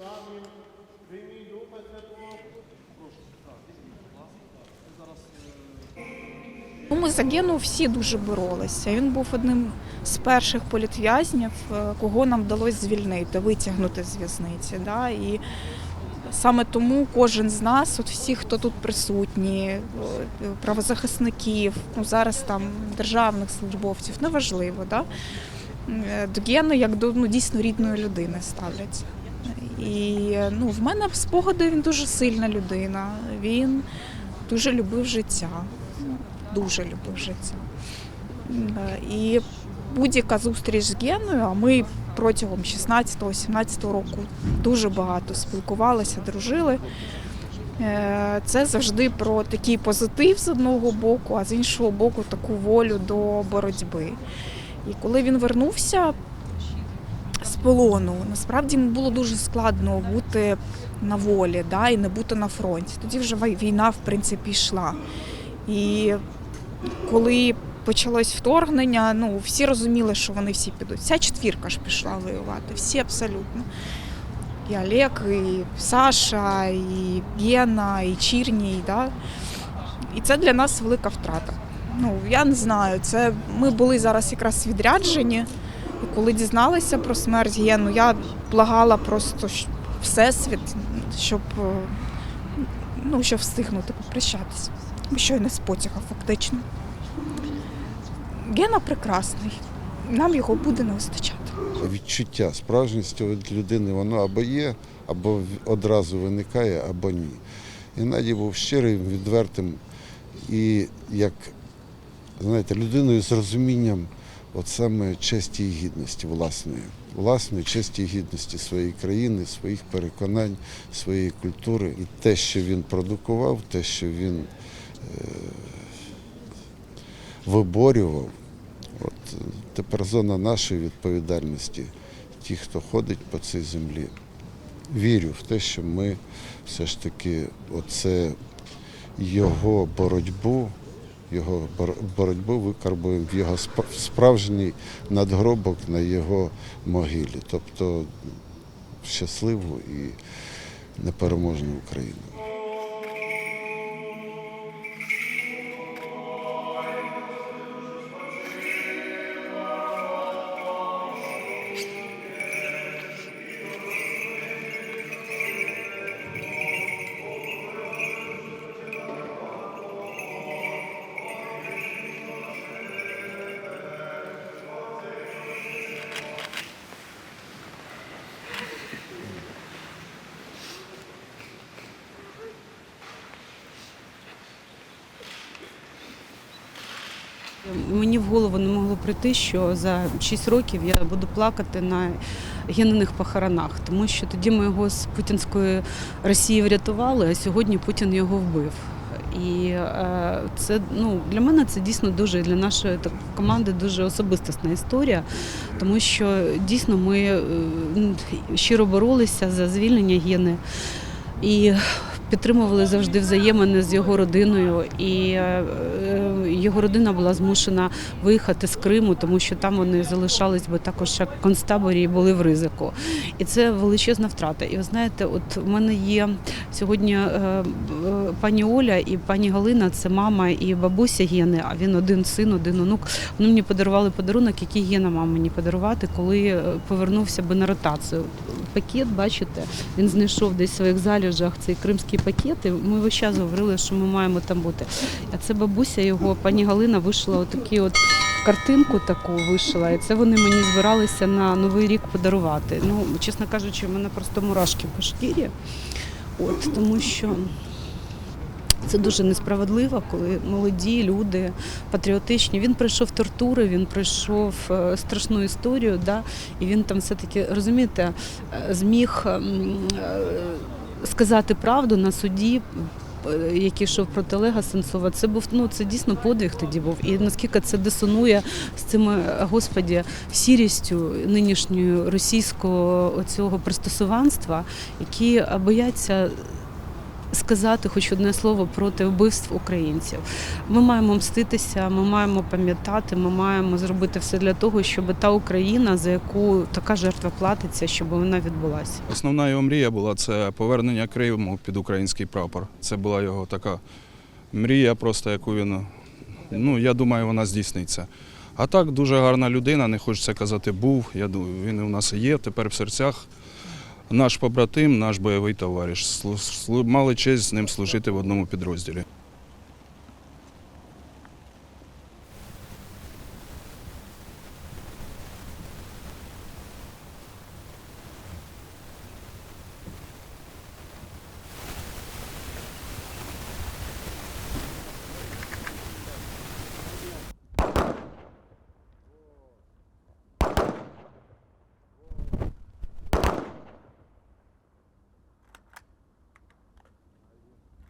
Святого. Ну, Ми за Гену всі дуже боролися. Він був одним з перших політв'язнів, е, кого нам вдалося звільнити, витягнути з в'язниці. Да? І саме тому кожен з нас, от всі, хто тут присутні, е, правозахисників, ну зараз там державних службовців, неважливо, да? е, до Гени як до ну, дійсно рідної людини ставляться. І ну, в мене в спогади він дуже сильна людина. Він дуже любив життя дуже любив життя. Е, І будь-яка зустріч з Геною, а ми протягом 16-17 року дуже багато спілкувалися, дружили. Е, Це завжди про такий позитив з одного боку, а з іншого боку, таку волю до боротьби. І коли він вернувся з полону, насправді було дуже складно бути на волі да, і не бути на фронті. Тоді вже війна, в принципі, йшла. І коли почалось вторгнення, ну всі розуміли, що вони всі підуть. Вся четвірка ж пішла воювати, всі абсолютно. І Олег, і Саша, і Гена, і Чірній. Да? І це для нас велика втрата. Ну, я не знаю, це ми були зараз якраз відряджені. І коли дізналися про смерть Гену, я благала просто всесвіт, щоб, е, ну, щоб встигнути попрощатися. Щойно з потяга, фактично. Гена прекрасний. Нам його буде не вистачати. відчуття справжністю від людини воно або є, або одразу виникає, або ні. Геннадій був щирим, відвертим і як, знаєте, людиною з розумінням от саме честі і гідності власної, власної честі і гідності своєї країни, своїх переконань, своєї культури. І те, що він продукував, те, що він е, виборював, От е, тепер зона нашої відповідальності, ті, хто ходить по цій землі. Вірю в те, що ми все ж таки оце його боротьбу, його бор- боротьбу викарбуємо в його сп- справжній надгробок на його могилі. Тобто щасливу і непереможну Україну. Мені в голову не могло прийти, що за 6 років я буду плакати на гениних похоронах, тому що тоді ми його з путінської Росії врятували, а сьогодні Путін його вбив. І е, це ну для мене це дійсно дуже для нашої команди дуже особистісна історія, тому що дійсно ми е, щиро боролися за звільнення гени і підтримували завжди взаємини з його родиною. І е, його родина була змушена виїхати з Криму, тому що там вони залишались би також як концтаборі і були в ризику. І це величезна втрата. І ви знаєте, от в мене є сьогодні е, е, пані Оля і пані Галина, це мама і бабуся Гени, а він один син, один онук. Вони мені подарували подарунок, який Гена мав мені подарувати, коли е, повернувся би на ротацію. Пакет, бачите, він знайшов десь в своїх заліжах цей кримський пакет. І ми весь час говорили, що ми маємо там бути. А це бабуся його, пані Галина, вишила отакі от. Картинку таку вишила, і це вони мені збиралися на новий рік подарувати. Ну, чесно кажучи, в мене просто мурашки по шкірі. От, тому що це дуже несправедливо, коли молоді люди патріотичні. Він пройшов тортури, він пройшов е, страшну історію, да, і він там все-таки, розумієте, е, зміг е, сказати правду на суді. Який йшов проти Олега Сенцова, це був ну це дійсно подвиг тоді був. І наскільки це дисонує з цими, господі, сірістю нинішньої російського цього пристосуванства, які бояться сказати хоч одне слово проти вбивств українців. Ми маємо мститися, ми маємо пам'ятати, ми маємо зробити все для того, щоб та Україна, за яку така жертва платиться, щоб вона відбулася. Основна його мрія була це повернення Криму під український прапор. Це була його така мрія, просто яку він. Ну, я думаю, вона здійсниться. А так, дуже гарна людина, не хочеться казати, був. Я думаю, він у нас є тепер в серцях. Наш побратим, наш бойовий товариш. Мали честь з ним служити в одному підрозділі.